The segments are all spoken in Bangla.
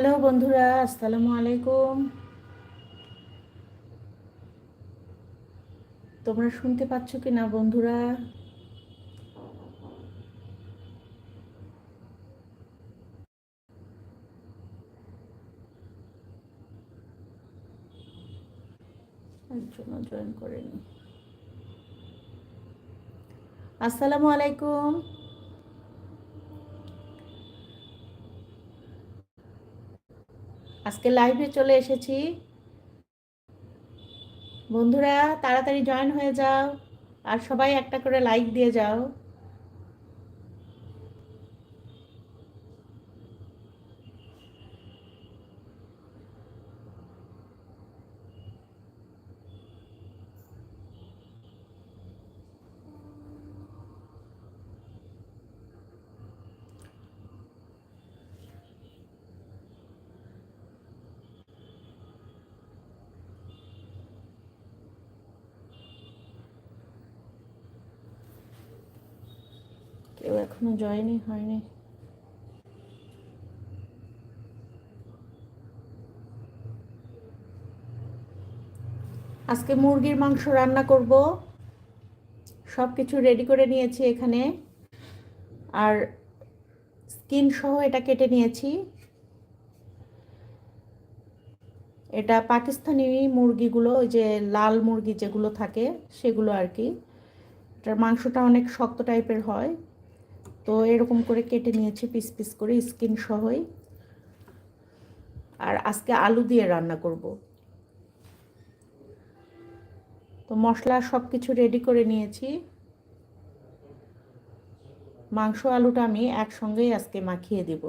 হ্যালো বন্ধুরা আসসালামু আলাইকুম। তোমরা শুনতে পাচ্ছ কি না বন্ধুরা জয়েন করেনি। আসসালামু আলাইকুম। আজকে লাইভে চলে এসেছি। বন্ধুরা, তাড়াতাড়ি জয়েন হয়ে যাও আর সবাই একটা করে লাইক দিয়ে যাও। কেউ এখনও জয়েনই হয়নি। আজকে মুরগির মাংস রান্না করব। সব কিছু রেডি করে নিয়েছি এখানে। আর স্কিন সহ এটা কেটে নিয়েছি। এটা পাকিস্তানি মুরগিগুলো, ওই যে লাল মুরগি যেগুলো থাকে, সেগুলো আর কি। এটার মাংসটা অনেক শক্ত টাইপের হয়। তো এরকম করে কেটে নিয়েছি পিস পিস করে স্কিন সহই। আর আজকে আলু দিয়ে রান্না করব। তো মশলা সব কিছু রেডি করে নিয়েছি। মাংস আলুটা আমি একসঙ্গেই আজকে মাখিয়ে দেব।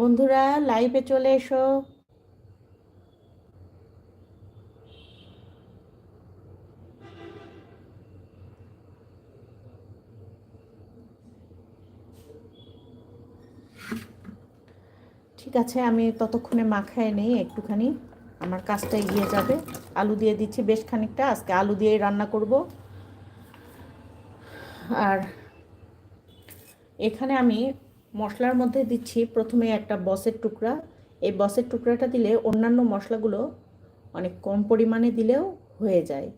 বন্ধুরা লাইভে চলে এসো। ঠিক আছে, আমি ততক্ষণে মাখায় নেই, একটুখানি। আমার কাজটা এগিয়ে যাবে। আলু দিয়ে দিচ্ছি বেশ খানিকটা, আজকে আলু দিয়েই রান্না করব। আর এখানে আমি মশলার মধ্যে দিচ্ছি প্রথমে একটা বসের টুকরা। এই বসের টুকরাটা দিলে অন্যান্য মশলাগুলো অনেক কম পরিমাণে দিলেও হয়ে যায়।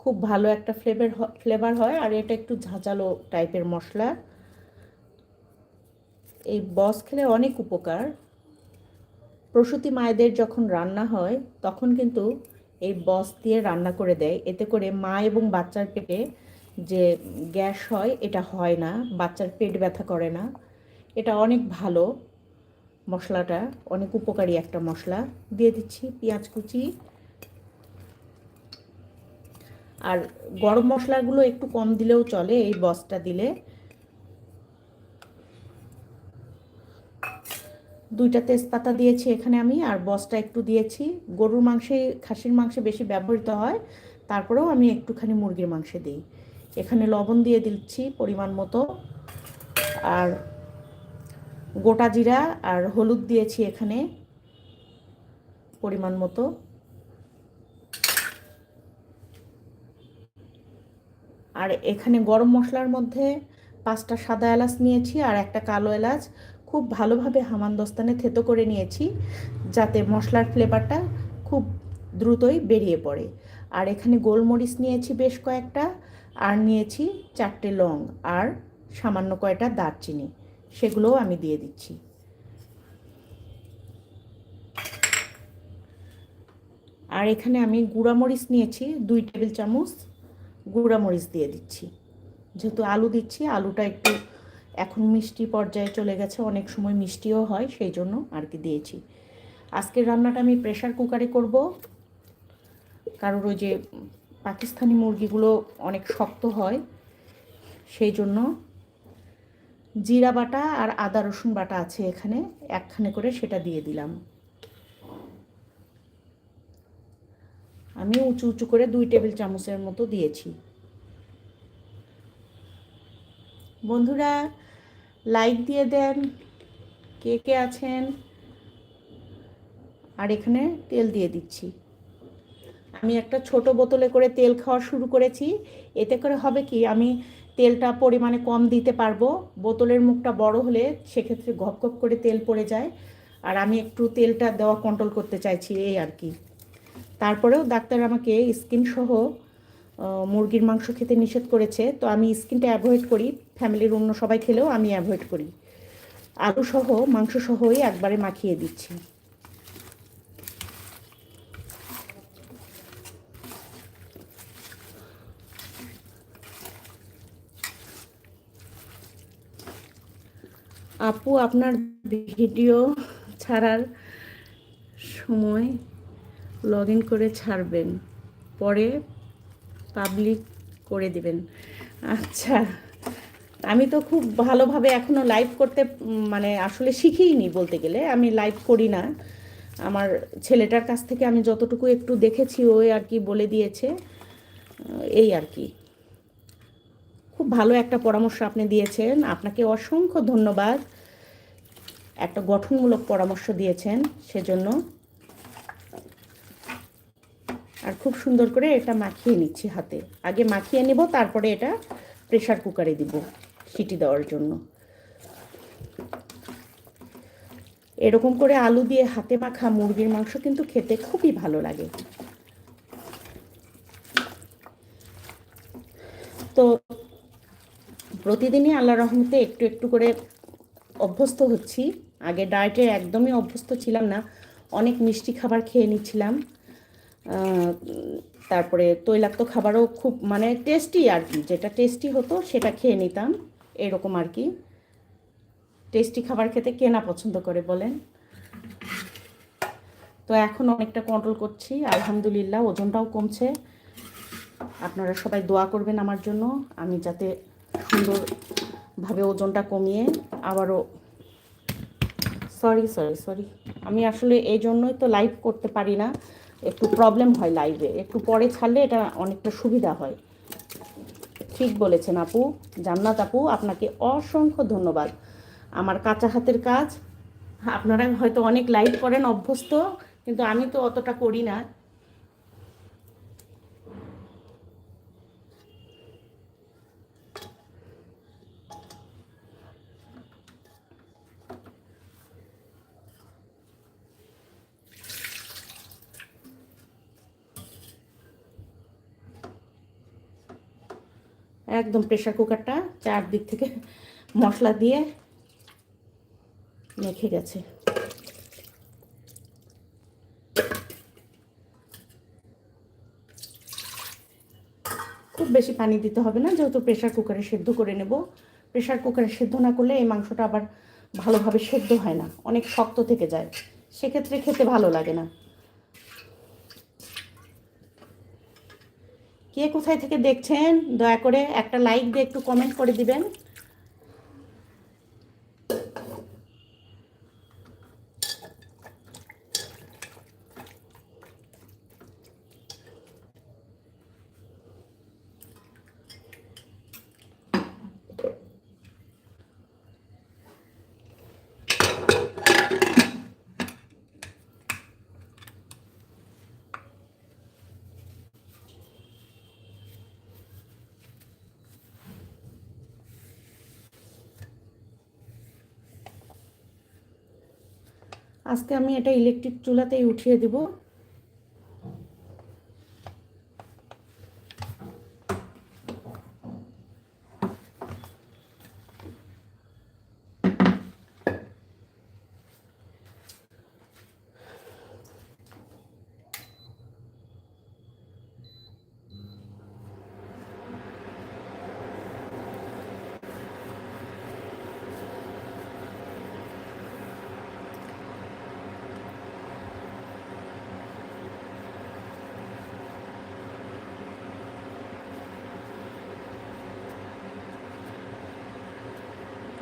খুব ভালো একটা ফ্লেভার ফ্লেভার হয়, আর এটা একটু ঝাঁঝালো টাইপের মশলা। এই বস খেলে অনেক উপকার। প্রসূতি মায়েদের যখন রান্না হয়, তখন কিন্তু এই বস দিয়ে রান্না করে দেয়। এতে করে মা এবং বাচ্চার পেটে যে গ্যাস হয়, এটা হয় না। বাচ্চার পেট ব্যথা করে না। এটা অনেক ভালো মশলাটা, অনেক উপকারী একটা মশলা। দিয়ে দিচ্ছি পেঁয়াজ কুচি। আর গরম মশলাগুলো একটু কম দিলেও চলে এই বসটা দিলে। দুইটা তেজপাতা দিয়েছি এখানে আমি, আর বসটা একটু দিয়েছি। গরুর মাংসে, খাসির মাংসে বেশি ব্যবহৃত হয়, তারপরেও আমি একটুখানি মুরগির মাংসে দিই। এখানে লবণ দিয়ে দিচ্ছি পরিমাণ মতো, আর গোটা জিরা আর হলুদ দিয়েছি এখানে পরিমাণ মতো। আর এখানে গরম মশলার মধ্যে পাঁচটা সাদা এলাচ নিয়েছি আর একটা কালো এলাচ। খুব ভালোভাবে হামানদস্তানে থেতো করে নিয়েছি যাতে মশলার ফ্লেভারটা খুব দ্রুতই বেরিয়ে পড়ে। আর এখানে গোলমরিচ নিয়েছি বেশ কয়েকটা, আর নিয়েছি চারটে লং, আর সামান্য কয়টা দারচিনি, সেগুলোও আমি দিয়ে দিচ্ছি। আর এখানে আমি গুঁড়ামরিচ নিয়েছি, দুই টেবিল চামচ গুঁড়ামরিচ দিয়ে দিচ্ছি। যেহেতু আলু দিচ্ছি, আলুটা একটু এখন মিষ্টি পর্যায়ে চলে গেছে, অনেক সময় মিষ্টিও হয় সেই জন্য আর কি দিয়েছি। আজকের রান্নাটা আমি প্রেশার কুকারে করব। কারোর ওই যে পাকিস্তানি মুরগিগুলো অনেক শক্ত হয় সেই জন্য জিরা বাটা আর আদা রসুন বাটা আছে এখানে, একখানে করে সেটা দিয়ে দিলাম। আমি উঁচু উঁচু করে দুই টেবিল চামচের মতো দিয়েছি। বন্ধুরা লাইক দিয়ে দেন কে কে আছেন? আর এখানে তেল দিয়ে দিচ্ছি। আমি একটা ছোট বোতলে করে তেল খাওয়া শুরু করেছি। এতে করে হবে কি আমি তেলটা পরিমাণে কম দিতে পারব। বোতলের মুখটা বড় হলে সেক্ষেত্রে ঘপ ঘপ করে তেল পড়ে যায়। আর আমি একটু তেলটা দেওয়া কন্ট্রোল করতে চাইছি এই আর কি। তারপরেও ডাক্তার আমাকে স্কিন সহ আহ, মুরগির মাংস খেতে নিষেধ করেছে, তো আমি স্কিনটা অ্যাভয়েড করি, ফ্যামিলির অন্য সবাই খেলেও আমি অ্যাভয়েড করি। আলু সহ মাংস সহই একবারে মাখিয়ে দিচ্ছি। আপু, আপনার ভিডিও ছাড়ার সময় লগ ইন করে ছাড়বেন, পরে পাবলিক করে দেবেন। আচ্ছা আমি তো খুব ভালোভাবে এখনও লাইভ করতে মানে আসলে শিখিনি বলতে গেলে, আমি লাইভ করি না। আমার ছেলেটার কাছ থেকে আমি যতটুকু একটু দেখেছি, ওই আর কি বলে দিয়েছে। এই আর কি। খুব ভালো একটা পরামর্শ আপনি দিয়েছেন। আপনাকে অসংখ্য ধন্যবাদ। একটা গঠনমূলক পরামর্শ দিয়েছেন সেজন্য। আর খুব সুন্দর করে এটা মাখিয়ে নিচ্ছি হাতে। আগে মাখিয়ে নেব, তারপরে এটা প্রেসার কুকারে দিব সিটি দেওয়ার জন্য। এরকম করে আলু দিয়ে হাতে মাখা মুরগির মাংস কিন্তু খেতে খুবই ভালো লাগে। তো প্রতিদিনই আল্লাহ রহমতে একটু একটু করে অভ্যস্ত হচ্ছি। আগে ডায়েটে একদমই অভ্যস্ত ছিলাম না। অনেক মিষ্টি খাবার খেয়ে নিচ্ছিলাম। তারপরে তৈলাক্ত খাবারও খুব মানে টেস্টি আর কি। যেটা টেস্টি হতো সেটা খেয়ে নিতাম, এরকম আর কি। টেস্টি খাবার খেতে কে না পছন্দ করে বলেন? তো এখন অনেকটা কন্ট্রোল করছি, আলহামদুলিল্লাহ, ওজনটাও কমছে। আপনারা সবাই দোয়া করবেন আমার জন্য, আমি যাতে সুন্দরভাবে ওজনটা কমিয়ে আবারও সরি সরি সরি আমি আসলে এই জন্যই তো লাইভ করতে পারি না। একটু প্রবলেম হয় লাইভে একটু পরে ছাড়লে এটা অনেকটা সুবিধা হয়। ঠিক বলেছেন আপু। জান্নাত আপু, আপনাকে অসংখ্য ধন্যবাদ। আমার কাঁচা হাতের কাজ। আপনারা হয়তো অনেক লাইভ করেন, অভ্যস্ত, কিন্তু আমি তো অতটা করি না। একদম প্রেশার কুকারটা চারদিক থেকে মশলা দিয়ে মেখে গেছে। খুব বেশি পানি দিতে হবে না, যেহেতু প্রেশার কুকারে সেদ্ধ করে নেব। প্রেশার কুকারে সেদ্ধ না করলে এই মাংসটা আবার ভালোভাবে সেদ্ধ হয় না, অনেক শক্ত থেকে যায়। সেক্ষেত্রে খেতে ভালো লাগে না। কে কোথায় থেকে দেখছেন দয়া করে একটা লাইক দিয়ে একটু কমেন্ট করে দিবেন। আজকে আমি এটা ইলেকট্রিক চুলাতেই উঠিয়ে দিব।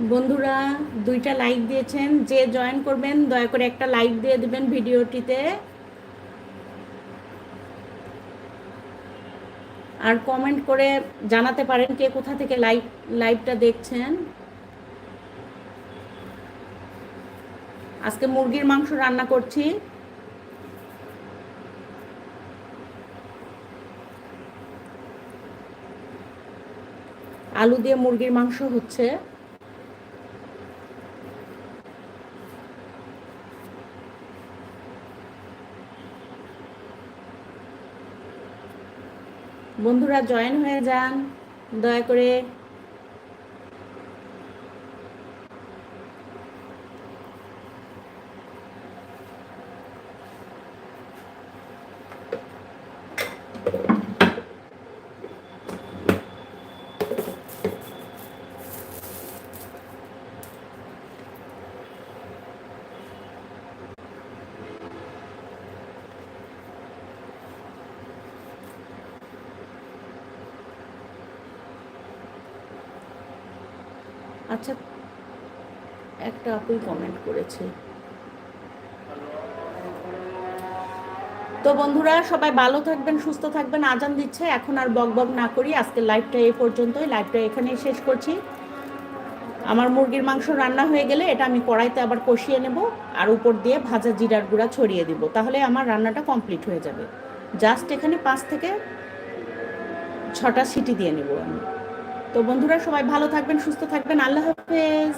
বন্ধুরা দুইটা লাইক দিয়েছেন, যে জয়েন করবেন, দয়া করে একটা লাইক দিয়ে দিবেন ভিডিওটিতে। আর কমেন্ট করে জানাতে পারেন কে কোথা থেকে লাইভ লাইভটা দেখছেন। আজকে মুরগির মাংস রান্না করছি। আলু দিয়ে মুরগির মাংস হচ্ছে। বন্ধুরা জয়েন হয়ে যান। দয়া করে আচ্ছা একটা আপুই কমেন্ট করেছে। তো বন্ধুরা, সবাই ভালো থাকবেন, সুস্থ থাকবেন, আজান দিচ্ছে। এখন আর বক বক না করি। আজকে লাইভটা এই পর্যন্তই। লাইভটা এখানেই শেষ করছি। আমার মুরগির মাংস রান্না হয়ে গেলে এটা আমি কড়াইতে আবার কষিয়ে নেব আর উপর দিয়ে ভাজা জিরার গুঁড়া ছড়িয়ে দিব। তাহলে আমার রান্নাটা কমপ্লিট হয়ে যাবে। জাস্ট এখানে পাঁচ থেকে ছটা সিটি দিয়ে নেব আমি। তো বন্ধুরা সবাই ভালো থাকবেন সুস্থ থাকবেন। আল্লাহ হাফেজ।